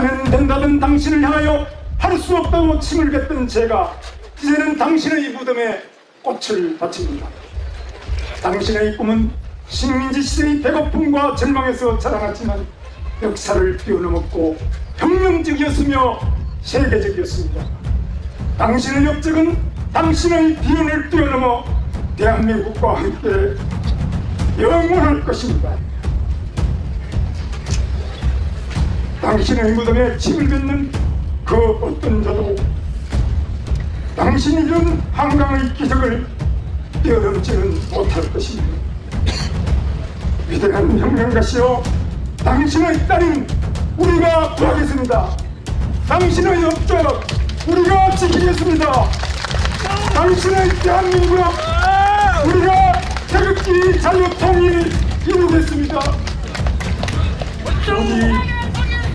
하면 된다던 당신을 향하여 할 수 없다고 침을 뱉던 제가 이제는 당신의 무덤에 꽃을 바칩니다. 당신의 꿈은 식민지 시대의 배고픔과 절망에서 자라났지만 역사를 뛰어넘었고 혁명적이었으며 세계적이었습니다. 당신의 업적은 당신의 비운을 뛰어넘어 대한민국과 함께 영원할 것입니다. 당신의 무덤에 침을 뱉는 그 어떤 자도 당신이 이룬 한강의 기적을 뛰어넘지는 못할 것입니다. 위대한 혁명가시여 당신의 딸인 우리가 구하겠습니다. 당신의 업적 우리가 지키겠습니다. 당신의 대한민국 우리가 태극기 자유 통일 이루겠습니다. 여기